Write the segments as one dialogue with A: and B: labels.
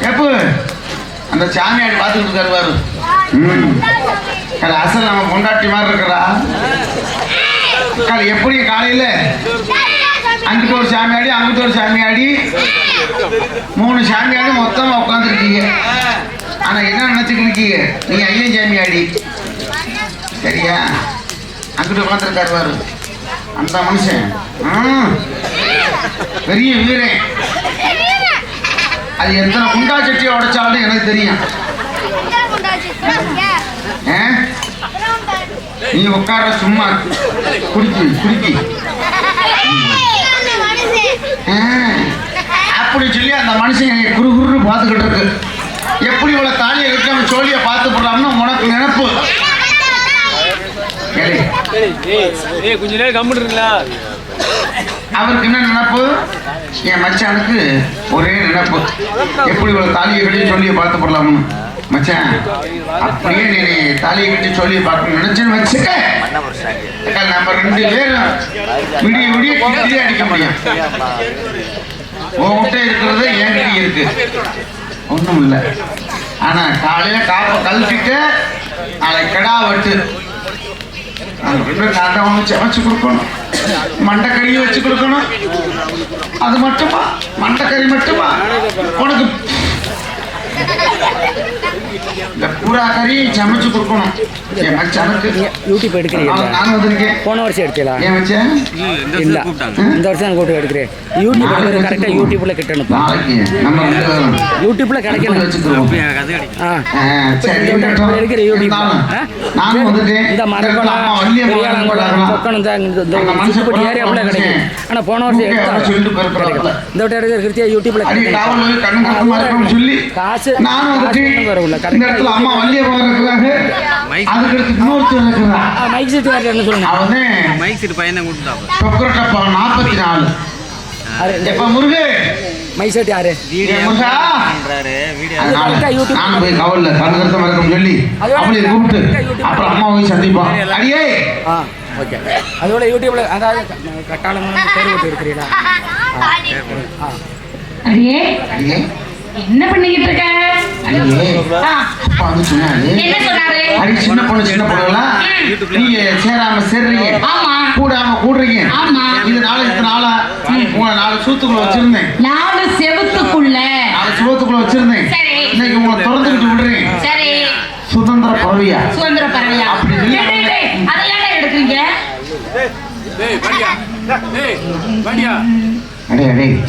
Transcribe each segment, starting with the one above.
A: எப்போ? அந்த சாமியாடி பார்த்துக்கிட்டு இருக்காரு பாரு. ம். அசல் நம்ம பொண்டாட்டி மாதிரி இருக்கிறா. காலை எப்படி காலையில அங்கிட்ட ஒரு சாமியாடி அங்கிட்ட ஒரு சாமியாடி. மூணு சாமியாடி மொத்தமாக உட்காந்துருக்கீங்க ஆனா என்ன நினைச்சுக்கிட்டு இருக்கீங்க? நீங்க ஐயன் சாமியாடி. சரியா? அங்கிட்ட உட்காந்துருக்காரு பாரு. அந்த மனுஷன். பெரிய வீரன். அது எத்தனை குண்டா சட்டியை உடைச்சாலும் எனக்கு தெரியும்? நீ உட்கார சும்மா குடிக்கி குடிக்கி. அப்படி சொல்லி அந்த மனுஷன் என்னை குறு குறுன்னு பார்த்துக்கிட்டு இருக்கு. எப்படி இவ்வளவு தாலியை கட்டி அவன் சோழியை பார்த்து போடலாம்னு உனக்கு நினைப்பு?
B: கொஞ்ச நேரம் கம்முன்னு இருங்களா
A: அவருக்கு என்ன நினைப்பு? என் மச்சானுக்கு ஒரே நினைப்பு. எப்படி இவ்வளவு தாலியை கட்டி சொல்லி பார்த்து போடலாம்னு? மச்சான் அப்படியே நீ தாலியை கட்டி சொல்லி பார்க்கணும்னு நினைச்சுன்னு வச்சுக்க. நம்ம ரெண்டு பேரும் விடிய விடிய கிட்டியே அடிக்க முடியும். உன்கிட்ட இருக்கிறது என்கிட்ட இருக்கு? ஒன்றும் இல்லை. ஆனா காலையில காப்பை கழட்டிட்டு நாளைக்கு கிடா வெட்டு. நாங்க ரெண்டு பேரும் நாட்டம் வச்சு வச்சு கொடுக்கணும். மண்டக்கறியும் வச்சு கொடுக்கணும். அது மட்டுமா? மண்டைக்கறி மட்டுமா? உனக்கு இந்த பூரா கறியும் சமைச்சு கொடுக்கணும். என் மச்சானுக்கு
C: யூடியூப் எடுக்கிறீங்களா
A: நான் வந்திருக்கேன்
C: போன வருஷம் எடுத்தீங்களா
A: ஏன் மச்சான்?
C: இல்ல. இந்த வருஷம் கூட்டு எடுக்கிறேன். யூடியூப் எடுக்கிற யூடியூப்ல கிட்டணும்
A: நம்ம
C: யூடியூப்ல கிடைக்கணும் ஆ.
A: சரி.
C: எடுக்கிற யூடியூப்?
A: நானும்.
C: இந்த. பொக்கணும் இந்த ஏரியாவுல கிடைக்கும். ஆனா போன எடுத்தா. இந்த வட்டம் எடுக்கிற கிருத்தியா யூடியூப்ல காசு
A: நானும்
C: காசு
A: வந்துட்டு. இந்த இடத்துல அம்மா வள்ளியம்மா இருக்கிறாங்க அதுக்கு அடுத்து இன்னொருத்தர் இருக்கிறா
C: மைக் செட் வேறு என்ன சொல்லுங்க?
A: அவன்
B: மைக் சீட் பையன்
A: சொக்கரட்டப்பா நாற்பத்தி நாலு.
C: அது
A: எப்ப முருகு?
C: மைக் செட் யாரு?
A: முருகா? நானும் போய் கவல்ல சொல்லி கூப்பிட்டு அப்புறம் அம்மா போய் அடியே!
C: ஆ ஓகே. அதோட யூடியூப்ல அதாவது கட்டாளம் பேர் போட்டு இருக்கிறீங்களா
D: அடியே! என்ன பண்ணிக்கிட்டு இருக்க? என்ன சொன்னாரு?
A: அடி சின்ன பொண்ணு சின்ன பொண்ணுங்களா நீங்க சேராம சேர்றீங்க.
D: ஆமா.
A: கூடாம கூடுறீங்க.
D: ஆமா.
A: இது நாளை இத்தனை நாளா? உங்களை நாலு சூத்துக்குள்ள வச்சிருந்தேன்.
D: நாலு செவுத்துக்குள்ள.
A: நாலு சுவத்துக்குள்ள வச்சிருந்தேன்.
D: சரி.
A: இன்னைக்கு உங்களை திறந்துக்கிட்டு விடுறேன்.
D: சரி.
A: சுதந்திர பறவையா?
D: சுதந்திர பறவையா?
A: அப்படி
D: அதை எடுக்கிறீங்க?
A: அடே அடே.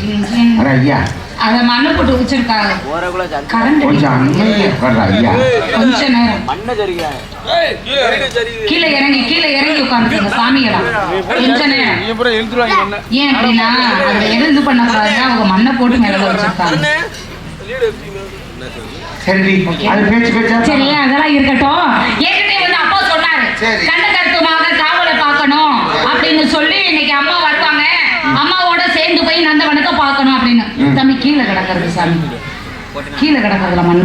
A: அட ஐயா.
D: அதை மண்ணு போட்டு வச்சிருக்காங்க கரண்ட்
A: கொஞ்சம் அமைதியா உட்கார்றா ஐயா.
D: கொஞ்ச நேரம். கீழே இறங்கி. கீழே இறங்கி உட்காந்துருங்க சாமிகளா கொஞ்ச நேரம். ஏன் அப்படின்னா அதுல எது இது பண்ணக்கூடாதுன்னா அவங்க மண்ணை போட்டு மேல வச்சிருக்காங்க
A: சரி அது பேச்சு பேச்சா?
D: சரி அதெல்லாம் இருக்கட்டும். ஏற்கனவே வந்து அப்பா சொன்னாரு. கண்ண கருத்துமாக காவலை பார்க்கணும் அப்படின்னு சொல்லி இன்னைக்கு அம்மா வருவாங்க. அம்மாவோட சேர்ந்து போய் நந்தவனத்தை பார்க்கணும் அப்படின்னு
A: ம்.
D: தம்பி கீழே கிடக்கிறது சாமி. கீழே கிடக்கிறதுல மண்.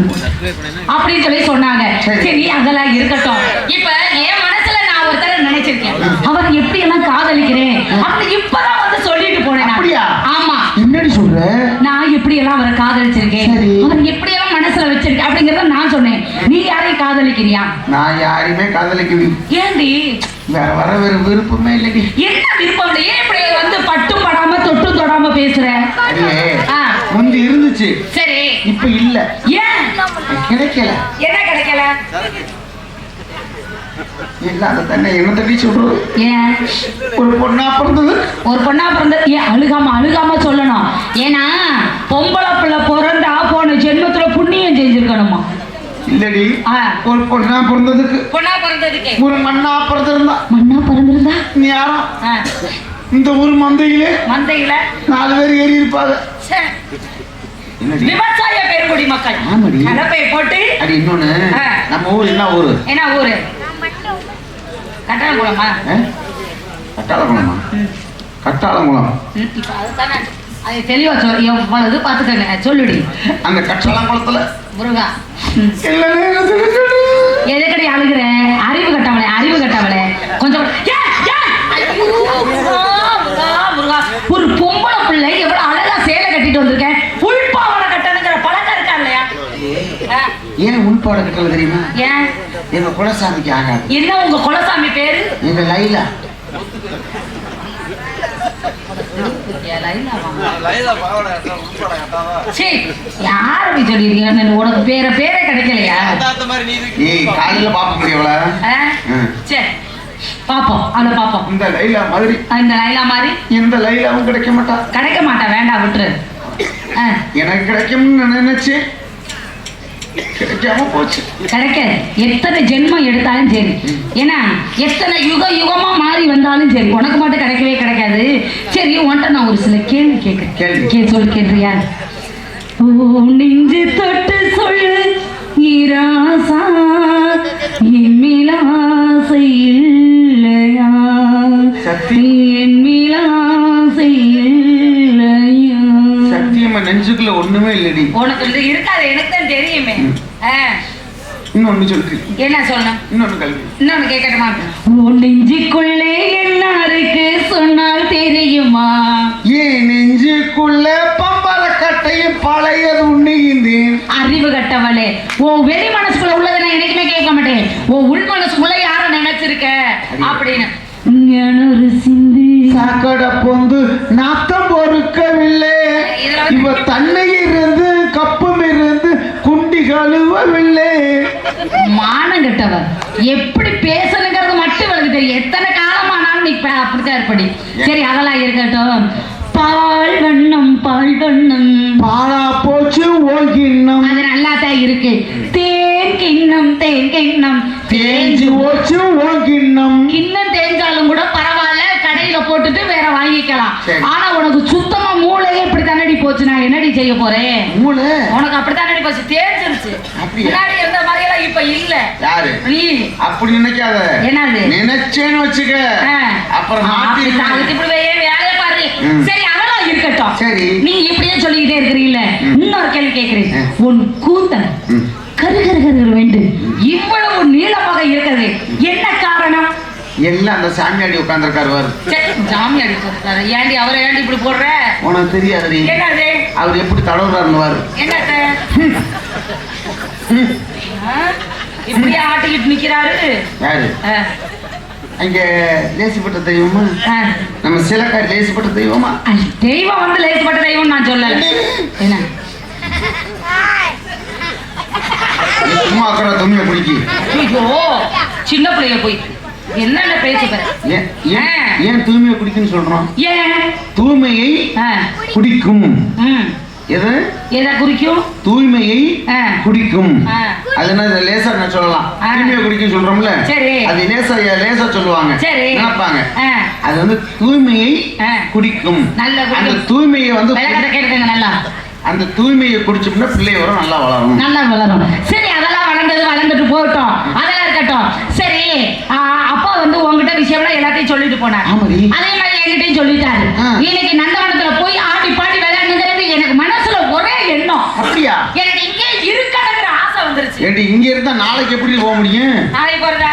D: அப்படின்னு சொல்லி சொன்னாங்க.
A: சரி.
D: அதெல்லாம் இருக்கட்டும். இப்ப என் மனசுல நான் ஒருத்தரை நினைச்சிருக்கேன். அவர் எப்படி எல்லாம் காதலிக்கிறேன் அப்படி இப்பதான் வந்து சொல்லிட்டு போனேன்? ஆமா.
A: என்னடி சொல்ற?
D: நான் எப்படி எல்லாம் அவரை காதலிச்சிருக்கேன்?
A: சரி.
D: அவர் எப்படி எல்லாம் மனசுல வச்சிருக்கேன்? அப்படிங்கறத நான் சொன்னேன். நீ யாரையும் காதலிக்கிறியா?
A: நான் யாரையுமே காதலிக்கவி
D: ஏண்டி?
A: வேற வர வேற விருப்பமே இல்லடி.
D: என்ன விருப்பம்? ஏன் இப்படி வந்து பட்டும் படாம தொட்டும் தொடாம பேசுற?
A: முந்தி இருந்துச்சு.
D: சரி.
A: இப்ப இல்ல.
D: ஏன்?
A: கிடைக்கல.
D: என்ன கிடைக்கல?
A: இல்லாத தன்னை என்ன தட்டி சொல்றது
D: ஏன்?
A: ஒரு பொண்ணா பிறந்தது?
D: ஒரு பொண்ணா பிறந்த ஏன் அழுகாம அழுகாம சொல்லணும். ஏன்னா பொம்பளை பிள்ளை பிறந்தா போன ஜென்மத்துல புண்ணியம் செஞ்சிருக்கணுமா?
A: இல்லடி. ஒரு பொண்ணா பிறந்ததுக்கு
D: பொண்ணா பிறந்ததுக்கு.
A: ஒரு மண்ணா பிறந்திருந்தா.
D: மண்ணா பிறந்திருந்தா?
A: நேரம்
D: ஆ,
A: இந்த ஊர் மந்தையிலே
D: மந்தையில?
A: நாலு பேர் ஏறி இருப்பாங்க.
D: விவசாய பெருங்குடி மக்கள். கலப்பை போட்டு.
A: அடி இன்னொன்னு. நம்ம ஊர் என்ன ஊரு?
D: என்ன ஊரு?
A: கட்டாளங்குளமா? கட்டாளங்குளம்?
D: ம், இப்ப அதுதானே. அது தெளிவா சொல் எவ்வளவு பாத்துக்கங்க சொல்லுடி.
A: அந்த கட்டாளங்குளத்துல?
D: முருகா. எதுக்கடி அழுகுற? அறிவு கட்டவளே அறிவு கட்டவளே. கொஞ்சம் ஏ, ஏ! ஐயோ, முருகா, முருகா, முருகா. ஒரு பொம்பளை பிள்ளை எவ்வளவு அழகா சேலை கட்டிட்டு வந்திருக்கேன் உள்பாவடை கட்டணுங்கிற பழக்கம் இருக்கா இல்லையா ஆ,
A: உள்பாட கட்டல தெரியுமா?
D: ஏன்?
A: எங்க குலசாமிக்கு ஆகாது.
D: என்ன உங்க குலசாமி பேரு?
A: எங்க லைலா.
D: உனக்கு பேர பேரே கிடைக்கலையா?
A: காலையில பாப்ப முடியவள.
D: சரி பாப்போம் அவளை பாப்போம்.
A: இந்த லைலா மாதிரி.
D: இந்த லைலா மாதிரி?
A: எந்த லைலாவும் கிடைக்க மாட்டா.
D: கிடைக்க மாட்டேன் வேண்டாம் விட்டுரு.
A: எனக்கு கிடைக்கும்னு நான் நினைச்சேன். கிடைக்காம போச்சு.
D: கிடைக்காது எத்தனை ஜென்மம் எடுத்தாலும் சரி. ஏன்னா எத்தனை யுக யுகமா மாறி வந்தாலும் சரி. உனக்கு மட்டும் கிடைக்கவே கிடைக்காது. சரி உன்கிட்ட நான் ஒரு சில கேள்வி கேட்கிறேன்.
A: கேள்வி.
D: சொல்லு கேட்றியா ஓ நெஞ்சு தொட்டு சொல்லு. இராசா என்மிலாசை இல்லையா. என்மிலாசை இல்லையா?
A: சத்தியமா நெஞ்சுக்குள்ள ஒண்ணுமே இல்லடி.
D: உனக்கு இது இருக்காது எனக்கு தான் தெரியுமே.
A: இன்னொன்னு சொல்லு
D: என்ன சொல்லணும்?
A: இன்னொன்னு கல்வி.
D: இன்னொன்னு கேட்கட்டுமா உன் நெஞ்சுக்குள்ளே என்ன இருக்கு சொன்னால் தெரியுமா?
A: ஏன் நெஞ்சுக்குள்ள பம்பர கட்டையும் பழையது உண்ணுகின்றேன்?
D: அறிவு கட்டவளே உன் வெளி மனசுக்குள்ள உள்ளதை நான் என்னைக்குமே கேட்க மாட்டேன். உன் உள் மனசுக்குள்ள யார நினைச்சிருக்க? அப்படின்னு. ஞானொரு சிந்தி.
A: சாக்கடை பொந்து நாத்தம் பொறுக்கவில்லை. இவ தன்னை இருந்து கப்பும் இருந்து குண்டி கழுவவில்லை.
D: மானம் கெட்டவர் எப்படி பேசணுங்கிறது மட்டும் எனக்கு தெரியும். எத்தனை காலமானாலும் நீ அப்படித்தான் இருப்படி. சரி அதெல்லாம் இருக்கட்டும். பால் வண்ணம் பால் வண்ணம்
A: பாழா போச்சு ஓகிண்ணம்
D: அது நல்லா தான் இருக்கு. தேன் கிண்ணம் தேன் கிண்ணம்.
A: தேஞ்சு போச்சு ஓகிண்ணம்
D: கிண்ணம். தேஞ்சாலும் கூட பரவாயில்ல. கடையில போட்டுட்டு வேற வாங்கிக்கலாம். ஆனா உனக்கு சுத்தமா மூளையே போச்சு நான் என்னடி செய்ய போறேன்?
A: மூளை.
D: உனக்கு அப்படித்தானடி போச்சு? தேஞ்சிருச்சு? முன்னாடி இருந்த மாதிரி எல்லாம் இப்ப இல்ல.
A: யாரு?
D: நீ.
A: அப்படி நினைக்காத.
D: என்னது?
A: நினைச்சேன்னு வச்சுக்க. அப்புறம் மாத்தி
D: இப்படி வே- வேலையை பாரு. சரி அதெல்லாம் இருக்கட்டும்.
A: சரி.
D: நீ இப்படியே சொல்லிக்கிட்டே இருக்கிறீல்ல. இன்னொரு கேள்வி கேட்கிறேன்.
A: ம்.
D: உன் கூந்தல்
A: ம்.
D: கரு கரு கரு கரு வேண்டும் இவ்வளவு நீளமாக இருக்கிறது என்ன காரணம்
A: எல்லாம் அந்த சாமியாடி உட்காந்துருக்காரு வாரு
D: சே, ஜாமி அடிச்சிருக்காரு ஏண்டி அவரை ஏண்டி இப்படி போடுற?
A: உனக்கு தெரியாது
D: என்னது?
A: அவர் எப்படி தடவுறாருன்னு வாரு
D: என்னத்த ஆ? இப்படியே ஆட்டிக்கிட்டு நிக்கிறாரு.
A: யாரு? அங்க லேசிப்பட்ட தெய்வமா. நம்ம சிலக்காரி லேசிப்பட்ட தெய்வமா?
D: தெய்வம் வந்து லேசுப்பட்ட தெய்வம் நான் சொல்லல. என்ன?
A: சும்மா அக்கறை துணியை பிடிக்கி.
D: ஐயோ சின்ன பிள்ளைய போய். என்னென்ன பேச பாரு
A: ஏன் ஏன் தூய்மையை குடிக்குன்னு சொல்றோம்?
D: ஏன்?
A: தூய்மையை குடிக்கும். எது?
D: எதை குறிக்கும்?
A: தூய்மையை. குடிக்கும். அது என்ன இது லேசா நான் சொல்லலாம். தூய்மையை குடிக்கும் சொல்றோம்ல?
D: சரி.
A: அது லேசா லேசா சொல்லுவாங்க?
D: சரி.
A: நினைப்பாங்க. அது வந்து தூய்மையை. குடிக்கும். அந்த தூய்மையை வந்து
D: கேட்டுக்கங்க நல்லா.
A: அந்த தூய்மையை குடிச்சோம்னா பிள்ளை வரும் நல்லா வளரும்.
D: நல்லா வளரும். சரி அதெல்லாம் வளர்ந்தது வளர்ந்துட்டு போகட்டும். அதெல்லாம் இருக்கட்டும். சரி அப்பா வந்து உங்ககிட்ட விஷயம்லாம் எல்லாத்தையும் சொல்லிட்டு போனார். அதே மாதிரி என்கிட்டயும் சொல்லிட்டாரு. இன்னைக்கு நந்தவனத்துல போய் ஆடி பாடி விளையாடுங்கிறது எனக்கு மனசுல ஒரே எண்ணம்.
A: அப்படியா?
D: எனக்கு இங்கே இருக்கணுங்கிற ஆசை வந்துருச்சு.
A: ஏண்டி இங்க இருந்தா நாளைக்கு எப்படி போக முடியும்?
D: நாளைக்கு போறதா.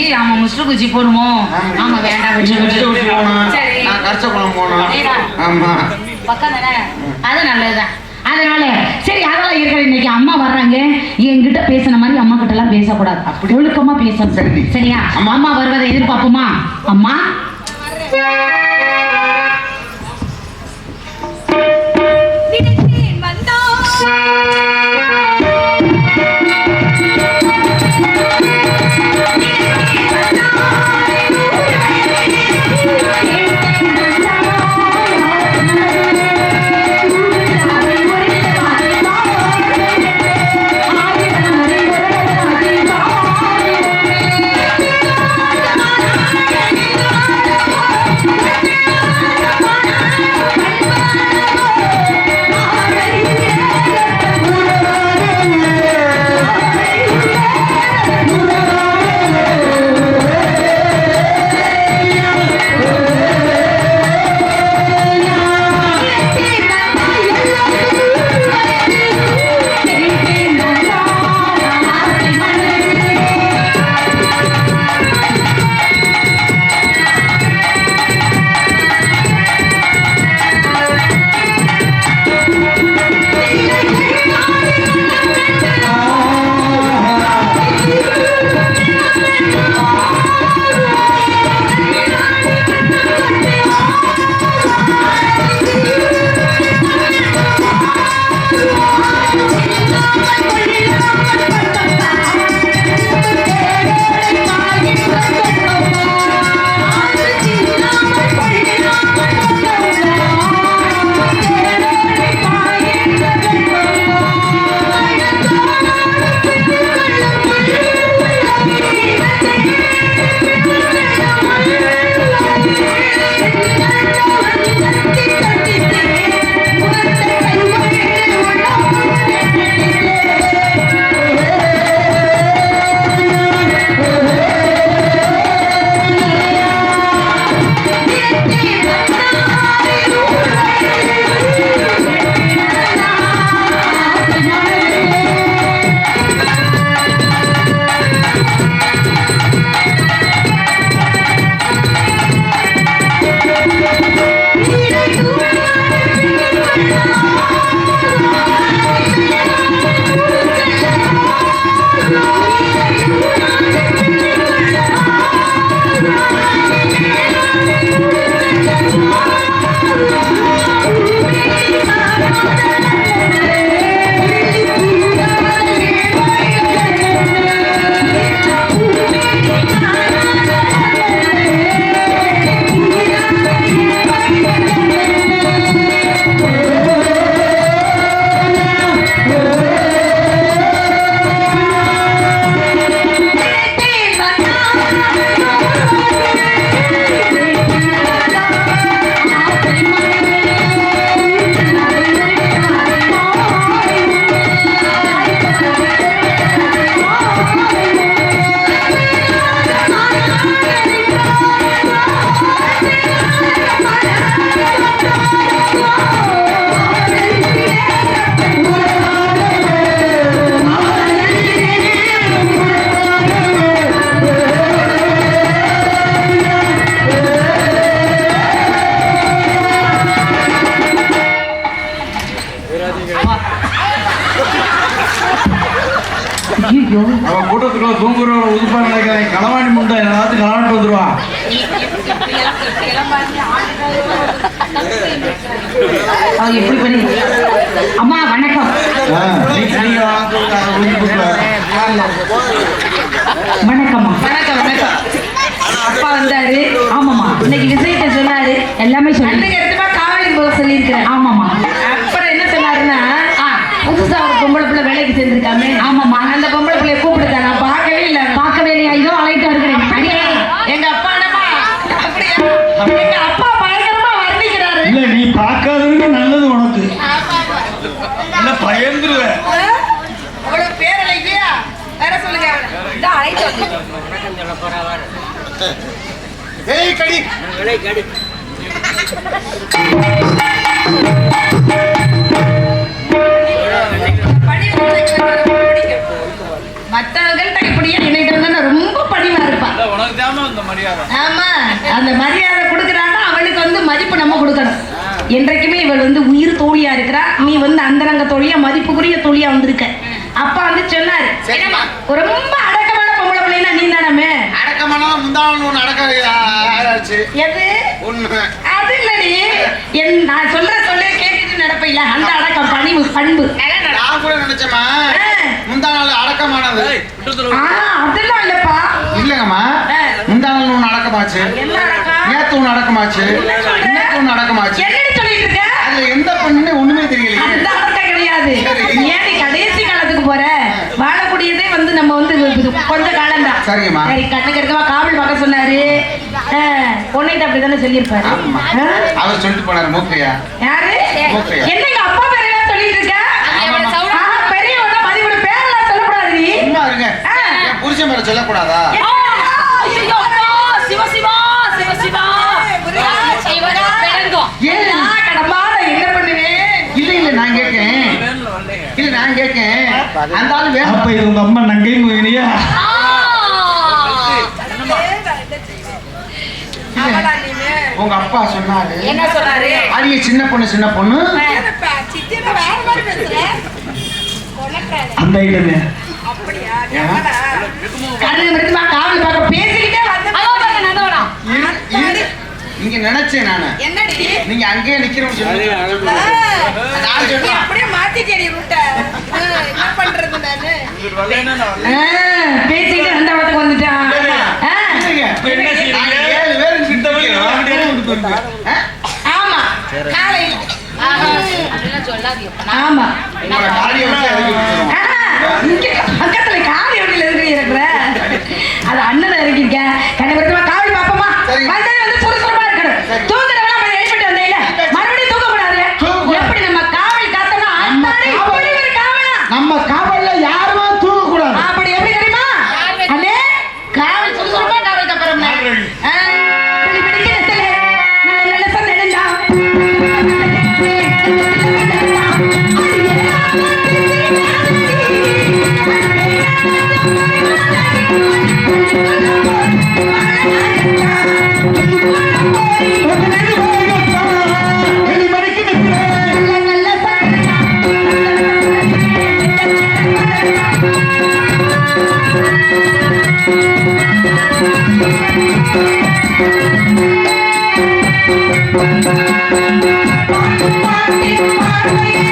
D: ஏய் ஆமா முஸ்டு குச்சி போடுமோ ஆமா வேண்டாம் விட்டு. விட்டு
A: போகணும்
D: சரி.
A: நான் கரைச்ச குளம் போகணும். ஆமா.
D: பக்கம் தானே? அது நல்லதுதான். அதனால சரி அதெல்லாம் இருக்கிற இன்னைக்கு அம்மா வர்றாங்க என்கிட்ட பேசின மாதிரி அம்மா கிட்ட எல்லாம் பேசக்கூடாது
A: அப்படி?
D: ஒழுக்கமா பேசணும்
A: சரி.
D: சரியா
A: அம்மா.
D: அம்மா வருவதை எதிர்பார்ப்போமா அம்மா வணக்கம் வணக்கம். அப்பா வந்தாரு ஆமாம்மா. இன்னைக்கு விஷயத்தை சொன்னாரு. எல்லாமே சொல்லி.
A: ஏய் கடி.
E: ரொம்ப இப்படியே நினைட்டு பணிவா இருப்பான் ஆமா அந்த மரியாதை கொடுக்கறான்னா அவளுக்கு வந்து மதிப்பு நம்ம கொடுக்கணும். என்றைக்குமே இவள் வந்து உயிர் தோழியா இருக்கிறா. நீ வந்து அந்தரங்க தோழியா மதிப்புக்குரிய தோழியா வந்திருக்க. அப்பா வந்து சொன்னாரு. ரொம்ப அடக்கமான பொம்பளை பிள்ளைனா நீ தானே
A: அடக்கமான முந்தாள் ஒன்று அடக்க ஆயாச்சு
E: எது?
A: ஒன்று
E: அது இல்லடி. என் நான் சொல்ற சொல்லே கேட்டுட்டு நடப்பையில அந்த அடக்கம் பணிவு பண்பு.
A: நான் கூட நினைச்சேம்மா.
E: ஆ.
A: முந்தா நாள் அடக்கமானது
E: ஆ அதெல்லாம் இல்லப்பா.
A: இல்லைங்கம்மா.
E: ஆ.
A: முந்தா நாள் ஒன்று அடக்கமாச்சு
E: என்ன அடக்கம்?
A: நேத்து ஒன்று அடக்கமாச்சு இன்னைக்கு ஒன்று அடக்கமாச்சு
E: என்னடி சொல்லிட்டு இருக்க?
A: அதுல எந்த பெண்ணுன்னு ஒண்ணுமே தெரியலையே.
E: அந்த அர்த்தம் கிடையாது. ஏன் நீ கடைசி காலத்துக்கு போற? வாழக்கூடியதே வந்து நம்ம வந்து கொஞ்ச காலம் தான்
A: சரிங்கம்மா.
E: சரி கண்ணுக்கு இருக்கவா காவல் பார்க்க சொன்னாரு. பொண்ணிட்ட அப்படிதானே சொல்லியிருப்பாரு.
A: ஆமா.
E: ஆ?
A: அவர் சொல்லிட்டு போனாரு மூக்கையா
E: யாரு. என்னங்க அப்பா பேரெல்லாம் சொல்லிட்டு இருக்க? பெரியவங்க பேரெல்லாம் சொல்லக்கூடாது நீ
A: சும்மா இருங்க. புருஷன் சொல்லக்கூடாதா?
E: சிவ சிவா, சிவ சிவா.
A: ஏன்?
E: நான் கடமாட என்ன பண்ணுவேன்
A: இல்ல இல்ல நான் கேட்கேன் இல்ல நான் கேட்கேன். அந்த ஆளு வேணும்.
F: அப்ப இது உங்க அம்மா
E: அவளா நீனு?
A: உங்க அப்பா சொன்னாரு.
E: என்ன சொன்னாரு?
A: அரிய சின்ன பொண்ணு சின்ன பொண்ணு.
F: அந்த
A: இரு. இங்க நினைச்சேன் நானு.
E: என்னடி?
A: நீங்க அங்கேயே நிக்கிறோம்னு சொல்லி.
E: ஆ,
A: நான்
E: நீ
A: சொல்றேன்
E: அப்படியே பண்றது நானு
D: பேசிக்கிட்டு அந்த வந்துட்டான்?
E: ஆமா. காலையில ஆமா.
D: பக்கத்துல காவி வண்டியில இருக்கு இருக்கிற அது அண்ணன் இறக்கிருக்க கண்டிப்பா
E: Thank you.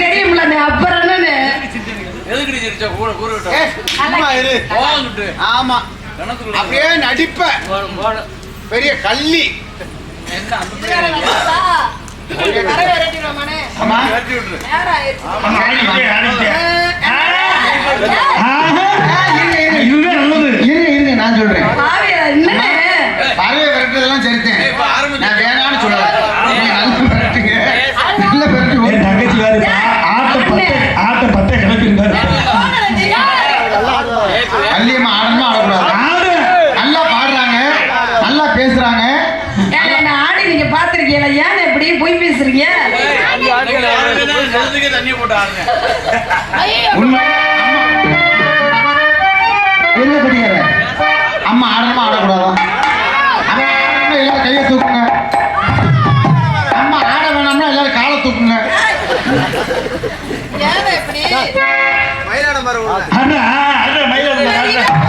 E: தெரியும்ல அப்புறம்
F: ஆமா. அப்படியே நடிப்ப பெரிய கள்ளி நான் சொல்றேன். பார்வையை விரட்டுறதெல்லாம் சரித்தேன்.
E: பேசுறீங்களா ஏன் எப்படி பொய் பேசுறீங்க?
F: உண்மை. என்ன குடிக்கிற அம்மா ஆடமா ஆடக்கூடாதா? அவன் எல்லாரும் கையை தூக்குங்க. அம்மா ஆட வேணாம்னா எல்லாரும் காலை தூக்குங்க.
A: மயிலாட மரம் மயிலாட மரம்